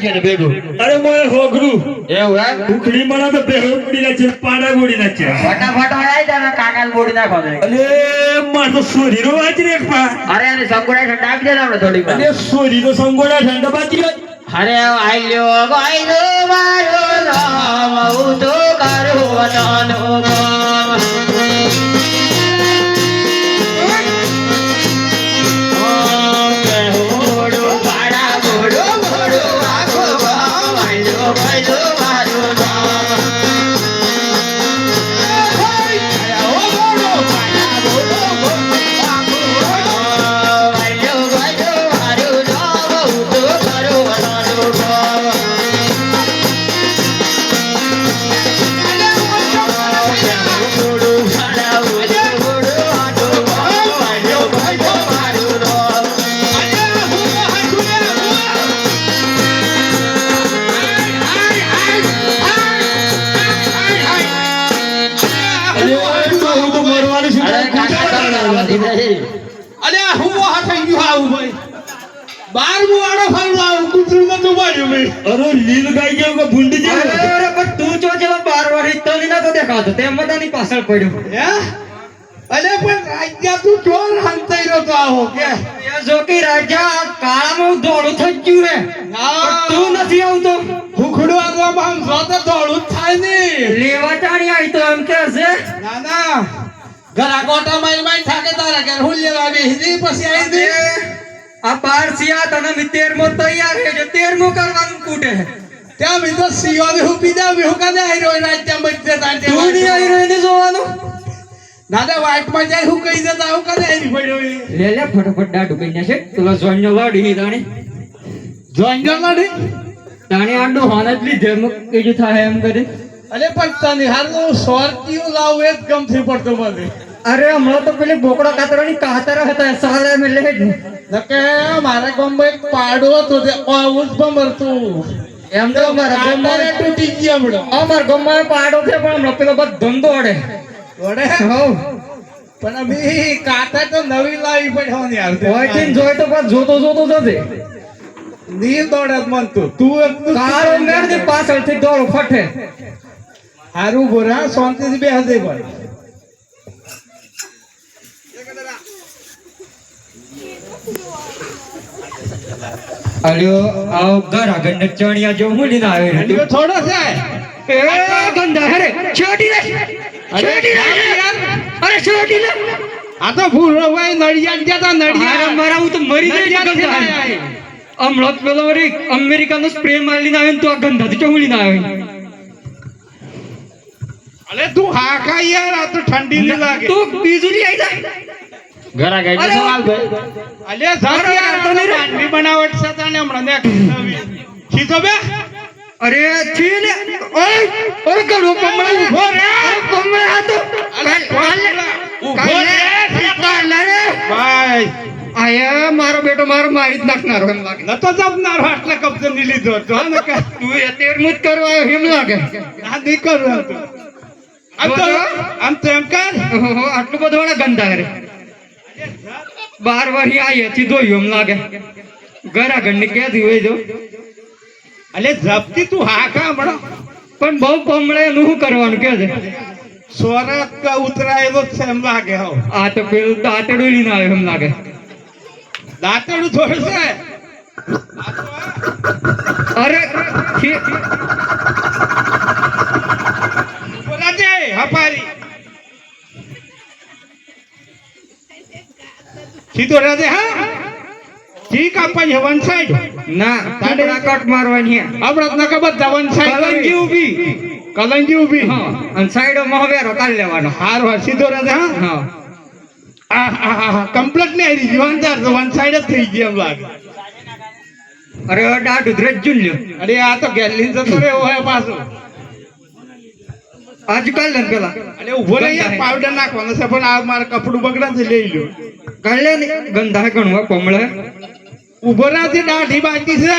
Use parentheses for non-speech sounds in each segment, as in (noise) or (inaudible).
છે ને ભેગું. અરે મોય હોગરું. એવું એમ? ઉખડી મને તો બેહો પડી ના છે પાડા ગોડી ના ફટાફટ હળાઈ જાય કાકા બોડી નાખો અરે માર તો સોરીનો વાંચ રે પા. અરે એને સંકોડા ઠંડા આપી દે આપણે થોડી અરે સોરીનો સંગોડા ઠંડા ગયો અરે આલ્યો ગાયનો મારો નામ હું તો કરું વતનનો છું હું આ થઈ ગયું આવું ભાઈ બાર મુ ફરવા આવું કુતરું નતું માર્યું ભાઈ અરે લીલ ગાઈ ગયો કે ભૂંડી જેવો? અરે પણ તું જો જેવો બાર વાળી તલી નતો દેખાતો તેમ બધાની પાછળ પડ્યો. હે? અરે પણ રાજ્યા તું ચોર હંતાઈ રહ્યો તો આવો કે? જો કે રાજા કાળામાં દોડું થઈ ગયું રે. પણ તું નથી આવતો. ભૂખડું આગવામાં આમ જો તો ધોળું જ થાય ને. લેવા ચાણી આવી તો એમ કે છે. ના ના. ઘરા ગોટા મારી માઈ થાકે તારા કે હું લેવા બેસી પછી આવી દે આ બાર સિયા તને મી તેરમો તૈયાર હે જો તેરમો કરવાનું કૂટે ત્યાં મેં તો સિયો બી હું પીધા બી હું કાને આવી રહ્યો રાજ્યા બચે તાંતે તું નહીં ને રહ્યો એને જોવાનું? દાદા વાઇટમાં જાય હું કહી દેતા હું કાને આવી પડ્યો લે લે ફટાફટ દાડુ કઈ નાખે. પેલા જોઈનો લાડી તાણે. જોઈન ગયો લાડી તાણે આડો હાન જ લીધે એમ કીધું થાય એમ કરી. અરે પણ તનિહારનું સોરતીયું લાવું એ જ ગમથી પડતો મને. અરે હમણાં તો પેલી બોકડા કાતરાની કાતરા હતા સારા એમ એટલે જ. ને. નકે મારા ગામમાં એક પાડો હતો તે આવું જ ભમરતું. એમ તો મારા ગામમાં તૂટી ગયા હમણાં. અમારા ગામમાં પાડો છે પણ હમણાં પેલો બધો ધંધો અડે. વડે? હઉ પણ અભી કાતર તો નવી લાવી પડવાની યાર. તે. કે ને જોઈ તો પાછ જોતો જોતો જશે નીર દોડત મન તું. તું કારો દે પાછળથી દોડ ફટે. હારું ગોરા શાંતિથી બે હદે ભાઈ અલ્યો આવ ઘર આગળ ને ચણિયા જો હું લીધા આવે હજુ થોડો છે? એ! ગંદા હરે છોટી લે! છોટી લે! અરે છોટી લે! આ તો ભૂરો ભાઈ નડિયાદ ગયા તા નડિયાદ. મારા હું તો મરી જાય ગંદા હમણાં પેલો અમેરિકાનો સ્પ્રે મારી લીધા આવે તો આ ગંધાથી ચોહલી ના આવે અલે તું હા કા યાર આ તો ઠંડી ની લાગે. તું બીજું લઈ આવી જાય ઘરા ગઈ તો સવાલ ભાઈ? અલે ધર યાર તો બાંધણી બનાવટ છે તને હમણાં ને ખીચો બે. અરે છી ને ઓય ઓય ગળો કમળા ઊભો રે. કમળ આ તો. અલે ઊભો રે. કાલે ભાઈ. આયા મારો બેટો મારો મારી જ નાખનારો એમ લાગે. નતો જપનારો આટલા કબજો ની લીધો તો. ને તું અત્યારે જ કરવા એમ લાગે. આ નહીં કરું આમ તો એમ કર. આટલું બધું વાળા ગંદા કરે બાર વારી આઈ હતી જોયું એમ લાગે. ઘર આગળ કે હોય જો? અલે જપતી તું હા કા હમણાં? પણ બહુ કમળે એનું શું કરવાનું કે છે? સોરત કા ઉતરાયેલો જ છે એમ લાગે હો. આ તો પેલું દાંતડું લઈને આવ્યો એમ લાગે. દાંતડું થોડું છે. અરે છી. હપારી. સીધો રાધે હા? ઠીક આપણને વન સાઈડ ના તાડે કટ મારવાની હે. આપણે તો ખબર વન કલંજી ઊભી. કલંજી ઊભી. હા અને સાઈડો માં કાઢ લેવાનો. હાર હાર સીધો રાધે હા? હા. આ હા આ કમ્પ્લીટ નહીં આવી ગયું અંદર તો વન સાઈડ જ થઈ ગઈ એમ લાગે. અરે દાઢું દ્રજ્જું જુલ્યો અરે આ તો ગેલી જતો રે હોય પાછો. આજકાલ ને પેલા. ઊભો રહી પાવડર નાખવાનો છે પણ આ મારે કપડું બગડાથી લઈ લ્યો. કાલે ને ગંધા ગણવા કોમળે. ઊભો નથી દાઢી બાકી છે.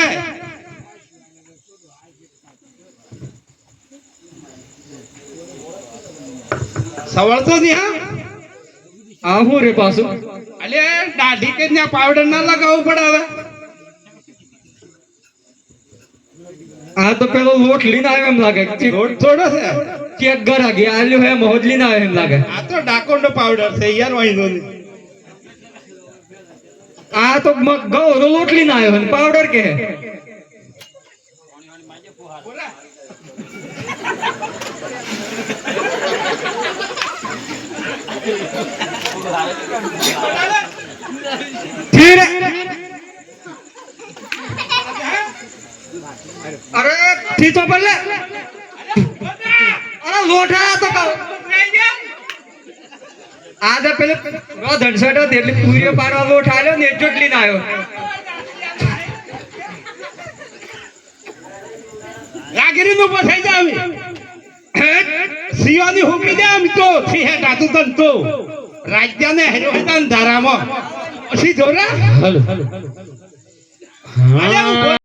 સવળતો નહીં હા? આ હું રે પાછું? અલે દાઢી કે ત્યાં પાવડર ના લગાવવું પડે હવે? આ તો પેલો લોટ લઈને આવ્યો એમ લાગે. લોટ થોડો છે. ચેક ગરા ગયા આલ્યો હે મોજ લઈને આવ્યો એમ લાગે. આ તો ડાકોરનો પાવડર છે યાર વાંધો નહીં. આ તો ગૌરો લોટ લઈને આવ્યો ને પાવડર કે? ધીરે. (laughs) અરે ઠીચો પર લે. અરે લોઠા તો કહો આ તો પેલો નો ધનસટ હતો એટલે પૂરીઓ પાડવા લોટ આવ્યો ને એટલો જ લઈને આવ્યો રાગીરી નું પથાઈ જાવ સિવાની હુકમી દે આમ તો. થી હે ટાટુ તન તો. રાજ્યને હેરો હેતાન ધારામાં. પછી જોરા? હલો